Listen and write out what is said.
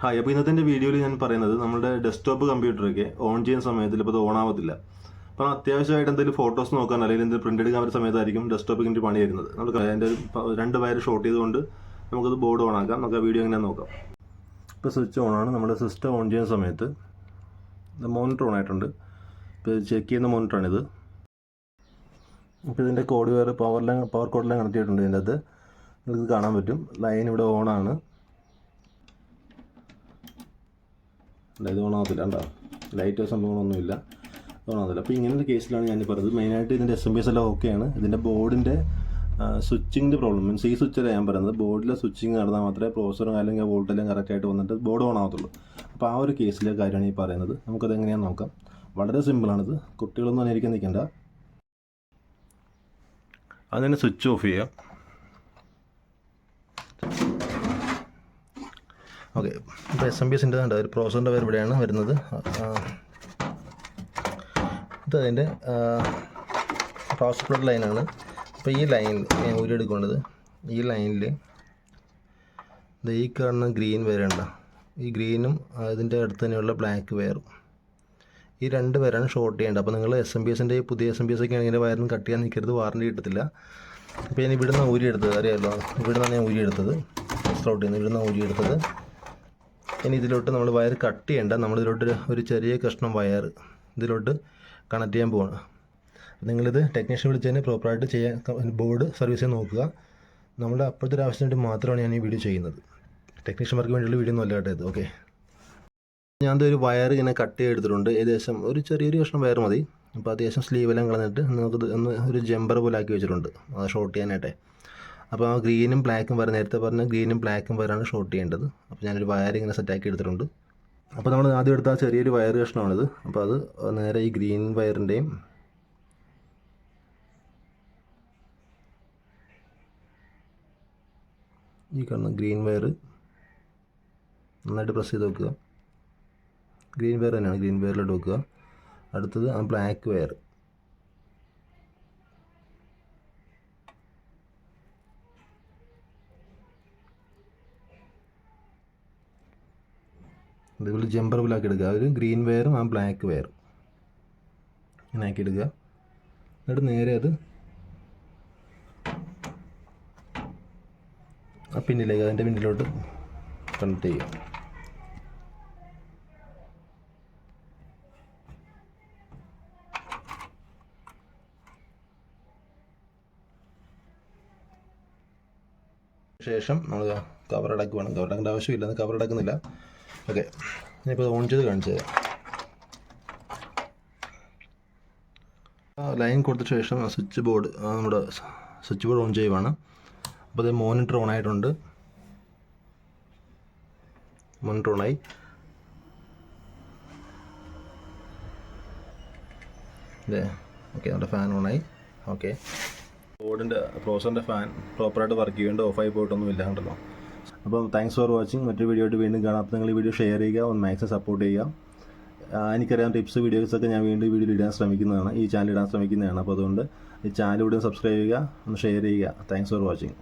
Hi അപ്പോൾ ഇന്നത്തെ വീഡിയോയിൽ ഞാൻ പറയുന്നത് നമ്മുടെ ഡെസ്ക്ടോപ്പ് കമ്പ്യൂട്ടറൊക്കെ ഓൺ ചെയ്യുന്ന സമയത്ത് ഇപ്പോൾ അത് ഓൺ ആവത്തില്ല. അപ്പോൾ അത്യാവശ്യമായിട്ട് എന്തെങ്കിലും ഫോട്ടോസ് നോക്കാൻ അല്ലെങ്കിൽ എന്തെങ്കിലും പ്രിന്റ് എടുക്കാൻ പറ്റുന്ന സമയത്തായിരിക്കും ഡെസ്ക്ടോപ്പ് ഇങ്ങനെ പണി വരുന്നത് നമുക്ക് അതിന്റെ രണ്ട് വയർ ഷോർട്ട് ചെയ്തുകൊണ്ട് നമുക്കത് ബോർഡ് ഓൺ ആക്കാം. നമുക്ക് ആ വീഡിയോ എങ്ങനെ നോക്കാം. ഇപ്പോൾ സ്വിച്ച് ഓൺ ആണ്. നമ്മുടെ സിസ്റ്റം ഓൺ ചെയ്യുന്ന സമയത്ത് മോണിറ്റർ ഓൺ ആയിട്ടുണ്ട്. ഇപ്പോൾ ചെക്ക് ചെയ്യുന്ന മോണിറ്ററാണിത് ഇപ്പോൾ ഇതിന്റെ കോഡ് വയർ പവറിലെ പവർ കോഡിലെല്ലാം കണക്ട് ചെയ്തിട്ടുണ്ട് ഇതിന്റെ അത് നിങ്ങൾക്ക് കാണാൻ പറ്റും. ലൈൻ ഇവിടെ ഓൺ ആണ്. അല്ല ഇത് ഓണാകത്തില്ല കണ്ടോ? ലൈറ്റോ സംഭവങ്ങളൊന്നുമില്ല. ഓണാകത്തില്ല അപ്പോൾ ഇങ്ങനത്തെ കേസിലാണ് ഞാൻ പറഞ്ഞത് മെയിനായിട്ട് ഇതിന്റെ എസ് എം ബി എസ് എല്ലാം ഓക്കെയാണ് ഇതിന്റെ ബോർഡിന്റെ സ്വിച്ചിങ്ങിന്റെ പ്രോബ്ലം മീൻസ് ഈ സ്വിച്ചല്ല ഞാൻ പറയുന്നത്. ബോർഡിലെ സ്വിച്ചിങ് നടന്നാൽ മാത്രമേ പ്രോസറും അല്ലെങ്കിൽ വോൾട്ടെല്ലാം കറക്റ്റായിട്ട് വന്നിട്ട് ബോർഡ് ഓൺ ആകത്തുള്ളൂ അപ്പോൾ ആ ഒരു കേസിലെ കാര്യമാണ് ഈ പറയുന്നത്. നമുക്കത് എങ്ങനെയാണെന്ന് നോക്കാം. വളരെ സിമ്പിളാണിത് കുട്ടികളൊന്നും അനുകരിക്കാൻ നിൽക്കണ്ട. അതിന് സ്വിച്ച് ഓഫ് ചെയ്യാം. ഓക്കെ. ഇപ്പോൾ എസ് എം ബി എസിന്റെ ഉണ്ട് ഒരു പ്രോസറിന്റെ പേര് ഇവിടെയാണ് വരുന്നത്. ഇത് അതിന്റെ പ്രോസർ ലൈനാണ് അപ്പോൾ ഈ ലൈൻ ഞാൻ ഊരിയെടുക്കേണ്ടത് ഈ ലൈനിൽ ഇത് ഈ കാണുന്ന ഗ്രീൻ വയറുണ്ട ഈ ഗ്രീനും അതിന്റെ അടുത്ത് തന്നെയുള്ള ബ്ലാക്ക് വയറും ഈ രണ്ട് പേരാണ് ഷോർട്ട് ചെയ്യേണ്ടത്. അപ്പോൾ നിങ്ങൾ എസ് എം ബി എസിന്റെ പുതിയ എസ് എം ബി എസ് ഒക്കെ ആണെങ്കിൽ വയറിന് കട്ട് ചെയ്യാൻ നിൽക്കരുത് വാറണ്ടി കിട്ടത്തില്ല. അപ്പോൾ ഞാൻ ഇവിടുന്ന് ഊരിയെടുത്തത് അറിയാമല്ലോ ഇവിടുന്നാണ് ഞാൻ ഊരിയെടുത്തത്. സ്ലൗട്ട് ചെയ്യുന്നത്. ഇവിടുന്ന് ഊരിയെടുത്തത്. ഇനി ഇതിലോട്ട് നമ്മൾ വയർ കട്ട് ചെയ്യേണ്ട നമ്മളിതിലോട്ട് ഒരു- ചെറിയ കഷ്ണം വയർ ഇതിലോട്ട് കണക്ട് ചെയ്യാൻ പോവാണ്. നിങ്ങളിത് ടെക്നീഷ്യൻ വിളിച്ചതിന് പ്രോപ്പറായിട്ട് ചെയ്യാൻ ബോർഡ് സർവീസ് ചെയ്യാൻ നോക്കുക. നമ്മുടെ അപ്പോഴത്തെ ഒരു ആവശ്യത്തിന് വേണ്ടി മാത്രമാണ് ഞാൻ ഈ വീഡിയോ ചെയ്യുന്നത്. ടെക്നീഷ്യന്മാർക്ക് വേണ്ടിയുള്ള വീഡിയോ ഒന്നും അല്ലാട്ടത് ഓക്കെ ഞാൻ ഒരു വയർ ഇങ്ങനെ കട്ട് ചെയ്തെടുത്തിട്ടുണ്ട് ഏകദേശം ഒരു ചെറിയൊരു കഷ്ണം വയർ മതി. അപ്പോൾ അത്യാവശ്യം സ്ലീവെല്ലാം കളഞ്ഞിട്ട് നമുക്ക് ഒന്ന് ഒരു ജമ്പർ പോലെ ആക്കി വെച്ചിട്ടുണ്ട്. അത് ഷോർട്ട് ചെയ്യാനായിട്ടേ. അപ്പോൾ ആ ഗ്രീനും ബ്ലാക്കും വരെ നേരത്തെ പറഞ്ഞ ഗ്രീനും ബ്ലാക്കും വരാണ് ഷോർട്ട് ചെയ്യേണ്ടത്. അപ്പോൾ ഞാനൊരു വയർ ഇങ്ങനെ സെറ്റാക്കി എടുത്തിട്ടുണ്ട്. അപ്പോൾ നമ്മൾ ആദ്യം എടുത്ത ആ ചെറിയൊരു വയർ കഷ്ണമാണിത്. അപ്പോൾ അത് നേരെ ഈ ഗ്രീൻ വയറിന്റെയും ഈ കാണുന്ന ഗ്രീൻ വയർ നന്നായിട്ട് പ്രസ് ചെയ്ത് വെക്കുക. ഗ്രീൻ വയർ തന്നെയാണ് ഗ്രീൻ വയറിലോട്ട് വെക്കുക. അടുത്തത് ആ ബ്ലാക്ക് വയർ ഇതുപോലെ ജമ്പർ ബ്ലാക്ക് എടുക്കുക ഒരു ഗ്രീൻ വെയറും ആ ബ്ലാക്ക് വെയറും ഇങ്ങനെ ആക്കി എടുക്കുക എന്നിട്ട് നേരെ അത് ആ പിന്നിലേക്ക് അതിന്റെ പിന്നിലോട്ട് കണക്ട് ചെയ്യുക. ശേഷം നമ്മൾ കവർ അടക്കുവാണ്. കവർ അടക്കേണ്ട ആവശ്യമില്ല. കവർ അടക്കുന്നില്ല. ഓക്കെ. ഞാനിപ്പോൾ ഓൺ ചെയ്ത് കാണിച്ചു തരാം. ലൈൻ കൊടുത്ത ശേഷം സ്വിച്ച് ബോർഡ് നമ്മുടെ സ്വിച്ച് ബോർഡ് ഓൺ ചെയ്യുവാണ്. അപ്പോൾ അത് മോണിറ്റർ ഓൺ ആയിട്ടുണ്ട്. മോണിറ്റർ ഓണായി അതെ ഓക്കെ നമ്മുടെ ഫാൻ ഓണായി ഓക്കെ. ബോർഡിന്റെ പ്രോസറിന്റെ ഫാൻ പ്രോപ്പറായിട്ട് വർക്ക് ചെയ്യേണ്ട ഓഫായി പോയിട്ടൊന്നും ഇല്ല കണ്ടല്ലോ. അപ്പം താങ്ക്സ് ഫോർ വാച്ചിങ് മറ്റൊരു വീഡിയോ വീണ്ടും കാണാം. അപ്പോൾ നിങ്ങൾ ഈ വീഡിയോ ഷെയർ ചെയ്യുക ഒന്ന് മാക്സിമം സപ്പോർട്ട് ചെയ്യുക. എനിക്കറിയാം ടിപ്സ് വീഡിയോസൊക്കെ ഞാൻ വീണ്ടും വീഡിയോ ഇടാൻ ശ്രമിക്കുന്നതാണ്. ഈ ചാനൽ ഇടാൻ ശ്രമിക്കുന്നതാണ്. അപ്പോൾ അതുകൊണ്ട് ഈ ചാനൽ ഇവിടെ സബ്സ്ക്രൈബ് ചെയ്യുക ഒന്ന് ഷെയർ ചെയ്യുക. Thanks for watching